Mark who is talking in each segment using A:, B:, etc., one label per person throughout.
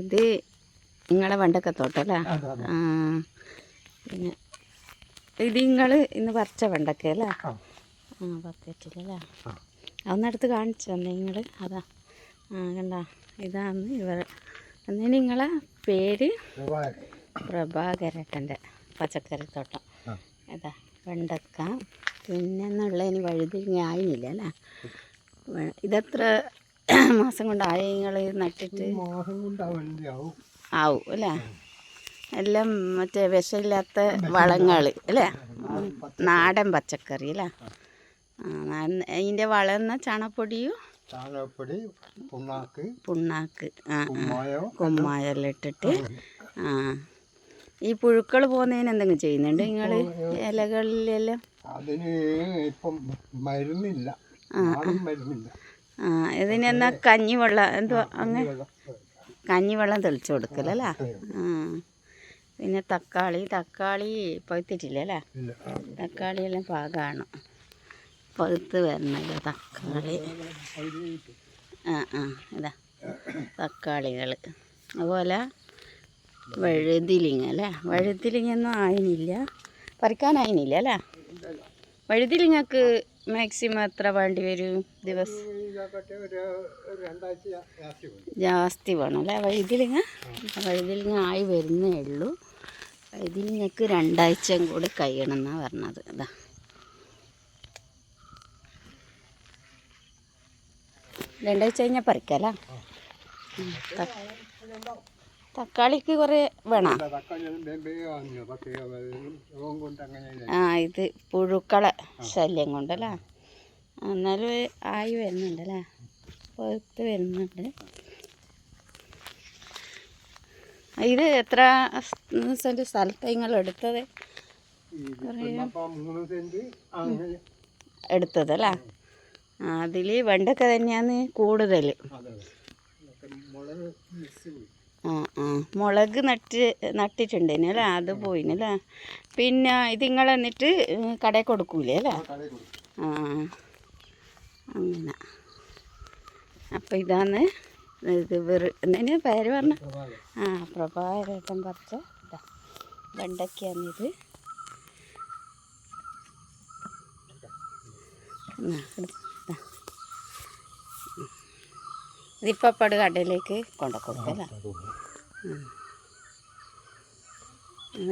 A: ഇത് നിങ്ങളെ വണ്ടൊക്കെ
B: അതെ
A: ആ പിന്നെ ഇത് നിങ്ങൾ ഇന്ന് പറിച്ച വെണ്ടക്ക അല്ലേ?
B: ആ.
A: പറിച്ചിട്ടില്ലല്ലേ
B: ആ.
A: അതൊന്നെടുത്ത് കാണിച്ചു തന്നെ നിങ്ങൾ അതാ. ആ കണ്ട. ഇതാണ് ഇവർ അന്നേ നിങ്ങളെ പേര്. പ്രഭാകരട്ടന്റെ പച്ചക്കറി
B: തോട്ടം.
A: അതാ വെണ്ടക്ക. പിന്നെ ഇനി വഴുതിരിങ്ങ ആയില്ല അല്ലേ? ഇതെത്ര മാസം കൊണ്ടായി നിങ്ങൾ നട്ടിട്ട് ആവും അല്ലേ? എല്ലാം മറ്റേ വിഷമില്ലാത്ത വളങ്ങൾ അല്ലേ? നാടൻ പച്ചക്കറി. അല്ലേ? അതിന്റെ വളർന്ന ചാണപ്പൊടിയും
B: ചാണകപ്പൊടി പുണ്ണാക്ക്
A: പുണ്ണാക്ക് ആ
B: കുമ്മായോ.
A: ഇട്ടിട്ട് ആ. ഈ പുഴുക്കൾ പോകുന്നതിന് എന്തെങ്കിലും ചെയ്യുന്നുണ്ട് നിങ്ങൾ ഇലകളിലെല്ലാം?
B: അതിന് ഇപ്പം മരുന്നില്ല. മരുന്നില്ല.
A: ആ ഇതിനെന്നാ കഞ്ഞിവെള്ളം എന്തോ അങ്ങനെ
B: വെള്ളം.
A: കഞ്ഞിവെള്ളം. തെളിച്ചു കൊടുക്കലല്ലേ ആ പിന്നെ തക്കാളി തക്കാളി പഴുത്തിട്ടില്ല അല്ലേ?
B: എല്ലാം
A: തക്കാളിയെല്ലാം പാകമാണ് പഴുത്ത് വരണല്ലോ തക്കാളി. ആ ആ ഇതാ തക്കാളികൾ അതുപോലെ വഴുതിലിങ്ങ അല്ലേ? വഴുതിലിങ്ങൊന്നും ആയിനില്ല. പറിക്കാനായിനില്ല അല്ലേ? വഴുതിലിങ്ങക്ക് മാക്സിമം എത്ര വേണ്ടി വരും ദിവസം?
B: ജാസ്തി
A: വേണം അല്ലേ? വൈദ്യുലിങ്ങ വൈദ്യുലിങ്ങ ആയി വരുന്നേ ഉള്ളൂ. വൈദ്യുലിങ്ങക്ക് രണ്ടാഴ്ചയും കൂടി കഴിയണം എന്നാണ് പറഞ്ഞത്. അതാ രണ്ടാഴ്ച കഴിഞ്ഞാൽ പറിക്കാലോ തക്കാളിക്ക് കുറേ വേണം? ആ ഇത് പുഴുക്കളെ ശല്യം കൊണ്ടല്ലേ എന്നാലും ആയി വരുന്നുണ്ടല്ലേ പുറത്ത് വരുന്നുണ്ട്. ഇത് എത്ര സെന്റ് സ്ഥലത്ത് നിങ്ങൾ എടുത്തത്? എടുത്തത് ആ അതിൽ വെണ്ടക്ക തന്നെയാണ് കൂടുതൽ ആ ആ. മുളക് നട്ട് നട്ടിട്ടുണ്ടേനു അല്ലേ? അത് പോയിനല്ലേ പിന്നെ ഇത് നിങ്ങൾ എന്നിട്ട് കടയിൽ കൊടുക്കൂലേ അല്ലേ? ആ. അങ്ങനെ. അപ്പം ഇതാണ് ഇത് വെറു എന്തിനാ പേര് പറഞ്ഞ? ആ പ്രഭാകരേട്ടൻ പറിച്ച ഇതാ വെണ്ടയ്ക്കാണിത്. ഇതിപ്പോൾ പട് കടയിലേക്ക് കൊണ്ടു കൊടുക്കല്ലേ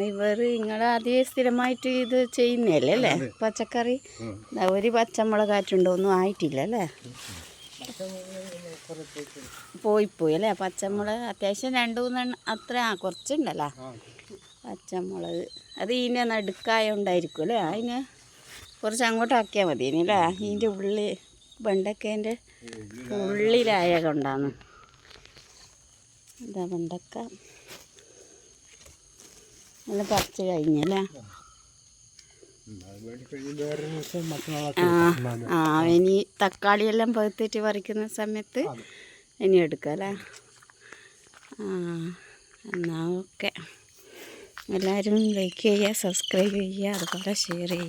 A: ഇവർ നിങ്ങൾ ആദ്യം സ്ഥിരമായിട്ട് ഇത് ചെയ്യുന്നതല്ലേ? അല്ലേ? പച്ചക്കറി? ഒരു പച്ചമുളക് പച്ചമുളകാറ്റുണ്ടോ ഒന്നും ആയിട്ടില്ല അല്ലേ? പോയി പോയി അല്ലേ? പച്ചമുളക് അത്യാവശ്യം രണ്ട് മൂന്നെണ്ണം അത്ര ആ കുറച്ചുണ്ടല്ലോ. പച്ചമുളക്. അത് ഇതിന്റെ നടുക്കായോണ്ടായിരിക്കും അല്ലേ? അതിന് കുറച്ച് അങ്ങോട്ട് ആക്കിയാൽ മതി അല്ലേ? ഇതിന്റെ ഉള്ളിൽ വെണ്ടക്കേന്റെ ഉള്ളിലായ കൊണ്ടാണ്. ഇതാ വെണ്ടക്ക. എല്ലാം പറിച്ച് കഴിഞ്ഞല്ലേ? ആ ഇനി തക്കാളിയെല്ലാം പകുത്തിട്ട് പറിക്കുന്ന സമയത്ത് ഇനി എടുക്കാം ആ എന്നാൽ ഓക്കെ. എല്ലാവരും ലൈക്ക് ചെയ്യുക സബ്സ്ക്രൈബ് ചെയ്യുക അതുപോലെ ഷെയർ ചെയ്യുക.